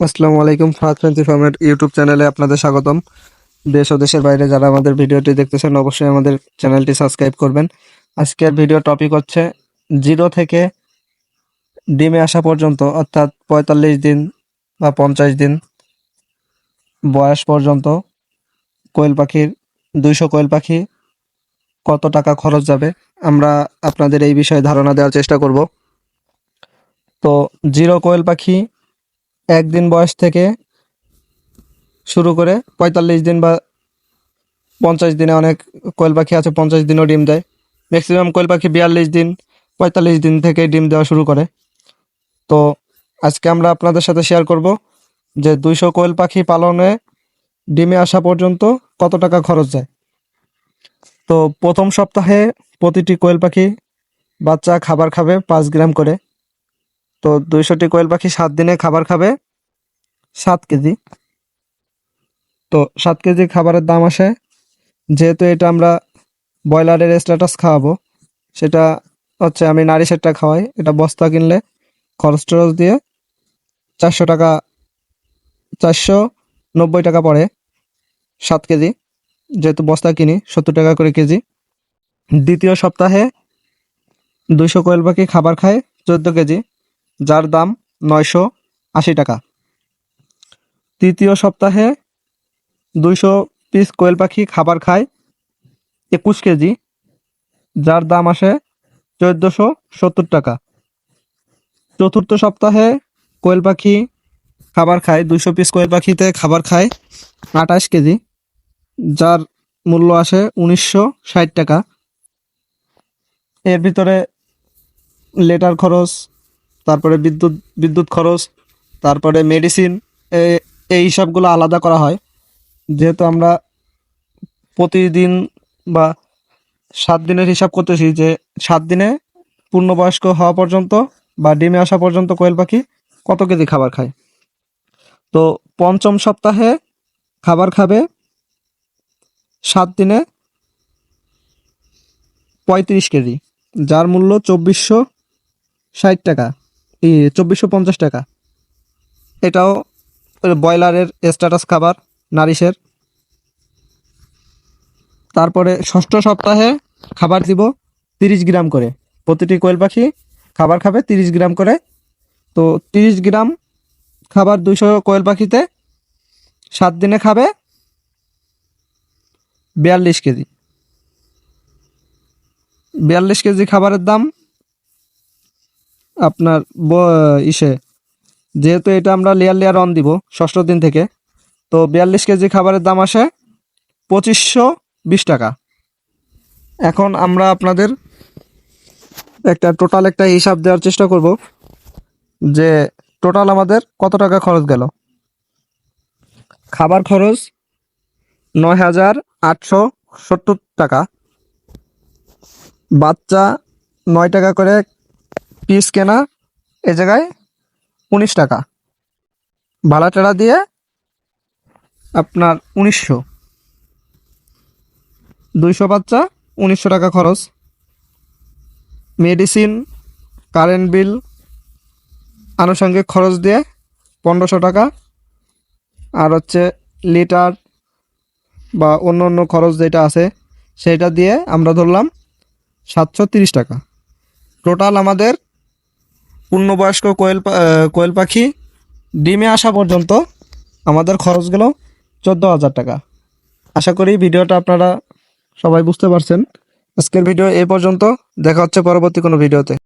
আসসালামু আলাইকুম ফাহাদ ফ্যান্সি ফার্মের ইউটিউব চ্যানেলে আপনাদের স্বাগতম। দেশ ও দেশের বাইরে যারা আমাদের ভিডিওটি দেখতেছেন, অবশ্যই আমাদের চ্যানেলটি সাবস্ক্রাইব করবেন। আজকের ভিডিও টপিক হচ্ছে জিরো থেকে ডিমে আসা পর্যন্ত, অর্থাৎ পঁয়তাল্লিশ দিন বা পঞ্চাশ দিন বয়স পর্যন্ত কোয়েল পাখির, দুইশো কোয়েল পাখি কত টাকা খরচ যাবে? আমরা আপনাদের এই বিষয়ে ধারণা দেওয়ার চেষ্টা করব। তো জিরো কোয়েল পাখি একদিন বয়স থেকে শুরু করে পঁয়তাল্লিশ দিন বা পঞ্চাশ দিনে অনেক কোয়েল পাখি আছে, পঞ্চাশ দিনও ডিম দেয়। ম্যাক্সিমাম কোয়েল পাখি বিয়াল্লিশ দিন, পঁয়তাল্লিশ দিন থেকে ডিম দেওয়া শুরু করে। তো আজকে আমরা আপনাদের সাথে শেয়ার করব যে দুইশো কোয়েল পাখি পালনে ডিমে আসা পর্যন্ত কত টাকা খরচ যায়। তো প্রথম সপ্তাহে প্রতিটি কোয়েল পাখি বাচ্চা খাবার খাবে পাঁচ গ্রাম করে। তো দুইশোটি কোয়েল পাখি সাত দিনে খাবার খাবে সাত কেজি। তো সাত কেজি খাবারের দাম আসে। যেহেতু এটা আমরা ব্রয়লারের স্ট্যাটাস খাওয়াবো, সেটা হচ্ছে আমি নারী সেটটা খাওয়াই। এটা বস্তা কিনলে খরচ টরচ দিয়ে চারশো টাকা, চারশো নব্বই টাকা পড়ে সাত কেজি। যেহেতু বস্তা কিনি, সত্তর টাকা করে কেজি। দ্বিতীয় সপ্তাহে দুইশো কোয়েল পাখি খাবার খায় চোদ্দ কেজি, যার দাম নয়শো আশি টাকা। তৃতীয় সপ্তাহে দুইশো পিস কোয়েল পাখি খাবার খায়, একুশ কেজি, যার দাম আসে চোদ্দোশো সত্তর টাকা। চতুর্থ সপ্তাহে কোয়েল পাখি খাবার খায়, দুইশো পিস কোয়েল পাখিতে খাবার খায় আঠাশ কেজি, যার মূল্য আসে উনিশশো ষাট টাকা। এর ভিতরে লেটার খরচ, তারপরে বিদ্যুৎ বিদ্যুৎ খরচ, তারপরে মেডিসিন এই হিসাবগুলো আলাদা করা হয়। যেহেতু আমরা প্রতিদিন বা সাত দিনের হিসাব করতেছি যে সাত দিনে পূর্ণবয়স্ক হওয়া পর্যন্ত বা ডিমে আসা পর্যন্ত কোয়েল পাখি কত কেজি খাবার খায়? তো পঞ্চম সপ্তাহে খাবার খাবে সাত দিনে পঁয়ত্রিশ কেজি, যার মূল্য চব্বিশশো ষাট টাকা চব্বিশশো পঞ্চাশ টাকা। এটাও ব্রয়লারের স্ট্যাটাস খাবার, নারিশের। তারপরে ষষ্ঠ সপ্তাহে খাবার দিব তিরিশ গ্রাম করে। প্রতিটি কোয়েল পাখি খাবার খাবে তিরিশ গ্রাম করে। তো তিরিশ গ্রাম খাবার দুশো কোয়েল পাখিতে সাত দিনে খাবে বিয়াল্লিশ কেজি। বিয়াল্লিশ কেজি খাবারের দাম আপনার ইসে যেহেতু এটা আমরা লেয়ার লেয়ার অন দিব ষষ্ঠ দিন থেকে। তো বিয়াল্লিশ কেজি খাবারের দাম আসে পঁচিশশো বিশ টাকা। এখন আমরা আপনাদের একটা টোটাল একটা হিসাব দেওয়ার চেষ্টা করব যে টোটাল আমাদের কত টাকা খরচ গেল। খাবার খরচ নয় হাজার আটশো সত্তর টাকা। বাচ্চা নয় টাকা করে পিস কেনা এ জায়গায় উনিশ টাকা। ভাড়া টাড়া দিয়ে আপনার উনিশশো। দুইশো বাচ্চা, উনিশশো টাকা খরচ। মেডিসিন, কারেন্ট বিল, আনুষঙ্গিক খরচ দিয়ে পনেরোশো টাকা। আর হচ্ছে লিটার বা অন্য অন্য খরচ যেটা আছে, সেটা দিয়ে আমরা ধরলাম সাতশো তিরিশ টাকা। টোটাল আমাদের পূর্ণবয়স্ক কোয়েল কোয়েল পাখি ডিমে আসা পর্যন্ত আমাদের খরচ গেল চোদ্দ হাজার টাকা। আশা করি ভিডিওটা আপনারা সবাই বুঝতে পারছেন। আজকের ভিডিও এ পর্যন্ত। দেখা হচ্ছে পরবর্তী কোনো ভিডিওতে।